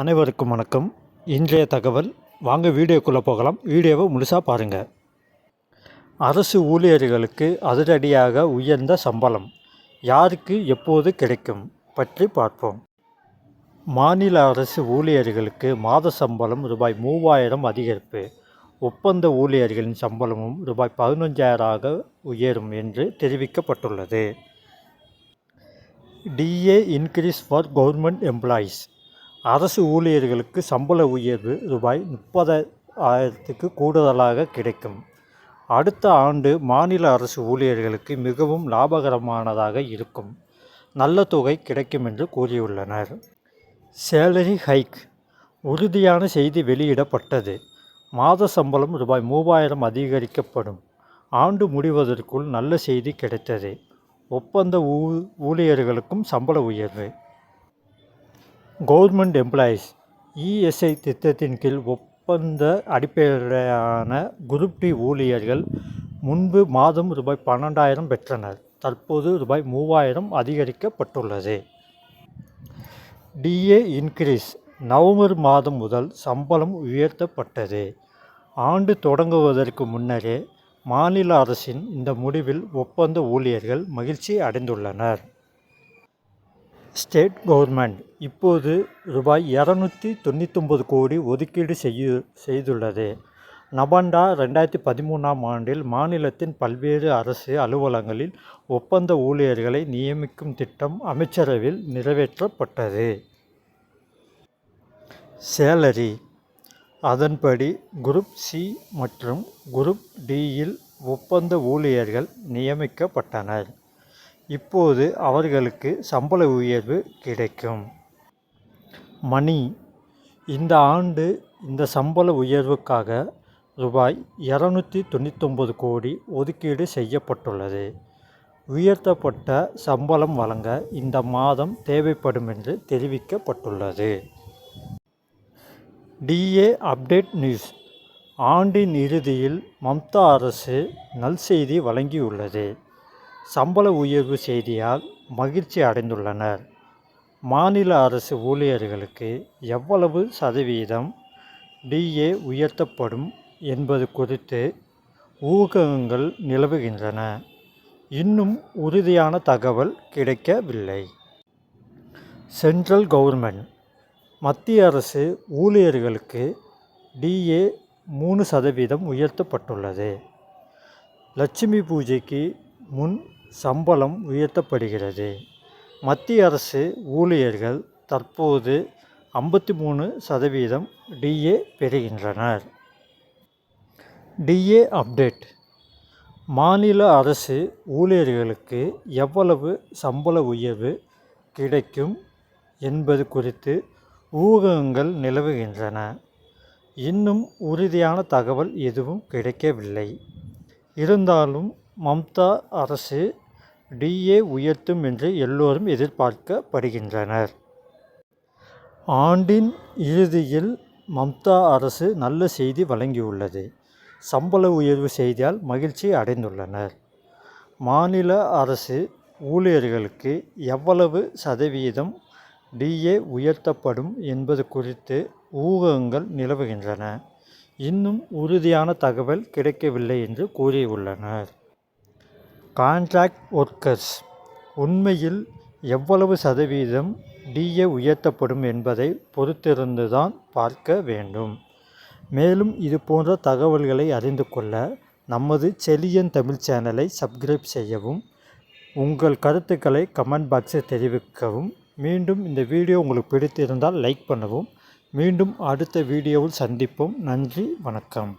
அனைவருக்கும் வணக்கம். இன்றைய தகவல் வாங்க வீடியோக்குள்ளே போகலாம். வீடியோவை முழுசாக பாருங்கள் அரசு ஊழியர்களுக்கு அதிரடியாக உயர்ந்த சம்பளம். யாருக்கு எப்போது கிடைக்கும்? பற்றி பார்ப்போம். மாநில அரசு ஊழியர்களுக்கு மாத சம்பளம் ரூபாய் மூவாயிரம் அதிகரிப்பு. ஒப்பந்த ஊழியர்களின் சம்பளமும் ரூபாய் பதினஞ்சாயிரமாக உயரும் என்று தெரிவிக்கப்பட்டுள்ளது. DA increase for government employees. அரசு ஊழியர்களுக்கு சம்பள உயர்வு ரூபாய் முப்பது ஆயிரத்துக்கு கூடுதலாக கிடைக்கும். அடுத்த ஆண்டு மாநில அரசு ஊழியர்களுக்கு மிகவும் லாபகரமானதாக இருக்கும். நல்ல தொகை கிடைக்கும் என்று கூறியுள்ளனர். சேலரி ஹைக் உறுதியான செய்தி வெளியிடப்பட்டது. மாத சம்பளம் ரூபாய் மூவாயிரம் அதிகரிக்கப்படும். ஆண்டு முடிவதற்குள் நல்ல செய்தி கிடைத்தது. ஒப்பந்த ஊ ஊழியர்களுக்கும் சம்பள உயர்வு. கவர்மெண்ட் எம்ப்ளாயீஸ் இஎஸ்ஐ திட்டத்தின் கீழ் ஒப்பந்த அடிப்படையிலான குரூப் டி ஊழியர்கள் முன்பு மாதம் ரூபாய் பன்னெண்டாயிரம் பெற்றனர். தற்போது ரூபாய் மூவாயிரம் அதிகரிக்கப்பட்டுள்ளது. டிஏ இன்க்ரீஸ் நவம்பர் மாதம் முதல் சம்பளம் உயர்த்தப்பட்டது. ஆண்டு தொடங்குவதற்கு முன்னரே மாநில அரசின் இந்த முடிவில் ஒப்பந்த ஊழியர்கள் மகிழ்ச்சி அடைந்துள்ளனர். ஸ்டேட் கவர்மெண்ட் இப்போது ரூபாய் இரநூத்தி தொண்ணூத்தொம்பது கோடி ஒதுக்கீடு செய்ய செய்துள்ளது. நபாண்டா ரெண்டாயிரத்தி பதிமூணாம் ஆண்டில் மாநிலத்தின் பல்வேறு அரசு அலுவலகங்களில் ஒப்பந்த ஊழியர்களை நியமிக்கும் திட்டம் அமைச்சரவையில் நிறைவேற்றப்பட்டது. சேலரி. அதன்படி குரூப் சி மற்றும் குரூப் டியில் ஒப்பந்த ஊழியர்கள் நியமிக்கப்பட்டனர். இப்போது அவர்களுக்கு சம்பள உயர்வு கிடைக்கும். மணி இந்த ஆண்டு இந்த சம்பள உயர்வுக்காக ரூபாய் இரநூத்தி தொண்ணூத்தொம்பது கோடி ஒதுக்கீடு செய்யப்பட்டுள்ளது. உயர்த்தப்பட்ட சம்பளம் வழங்க இந்த மாதம் தேவைப்படும் என்று தெரிவிக்கப்பட்டுள்ளது. DA update news. ஆண்டின் இறுதியில் மம்தா அரசு நல்செய்தி வழங்கியுள்ளது. சம்பள உயர்வு செய்தியால் மகிழ்ச்சி அடைந்துள்ளனர். மாநில அரசு ஊழியர்களுக்கு எவ்வளவு சதவீதம் டிஏ உயர்த்தப்படும் என்பது குறித்து ஊகங்கள் நிலவுகின்றன. இன்னும் உறுதியான தகவல் கிடைக்கவில்லை. சென்ட்ரல் கவர்மெண்ட் மத்திய அரசு ஊழியர்களுக்கு டிஏ மூணு சதவீதம் உயர்த்தப்பட்டுள்ளது. லட்சுமி பூஜைக்கு முன் சம்பளம் உயர்த்தப்படுகிறது. மத்திய அரசு ஊழியர்கள் தற்போது ஐம்பத்தி மூணு சதவீதம் டிஏ பெறுகின்றனர். DA update. மாநில அரசு ஊழியர்களுக்கு எவ்வளவு சம்பள உயர்வு கிடைக்கும் என்பது குறித்து ஊகங்கள் நிலவுகின்றன. இன்னும் உறுதியான தகவல் எதுவும் கிடைக்கவில்லை. இருந்தாலும் மம்தா அரசு டிஏ உயர்த்தும் என்று எல்லோரும் எதிர்பார்க்கப்படுகின்றனர். ஆண்டின் இறுதியில் மம்தா அரசு நல்ல செய்தி வழங்கியுள்ளது. சம்பள உயர்வு செய்தியால் மகிழ்ச்சி அடைந்துள்ளனர். மாநில அரசு ஊழியர்களுக்கு எவ்வளவு சதவீதம் டிஏ உயர்த்தப்படும் என்பது குறித்து ஊகங்கள் நிலவுகின்றன. இன்னும் உறுதியான தகவல் கிடைக்கவில்லை என்று கூறியுள்ளனர். கான்ட்ராக்ட் ஒர்க்கர்ஸ் உண்மையில் எவ்வளவு சதவீதம் டிஏ உயர்த்தப்படும் என்பதை பொறுத்திருந்துதான் பார்க்க வேண்டும். மேலும் இது போன்ற தகவல்களை அறிந்து கொள்ள நமது செலியன் தமிழ் சேனலை சப்ஸ்கிரைப் செய்யவும் உங்கள் கருத்துக்களை கமெண்ட் பாக்ஸில் தெரிவிக்கவும். மீண்டும் இந்த வீடியோ உங்களுக்கு பிடித்திருந்தால் லைக் பண்ணவும். மீண்டும் அடுத்த வீடியோவில் சந்திப்போம். நன்றி வணக்கம்.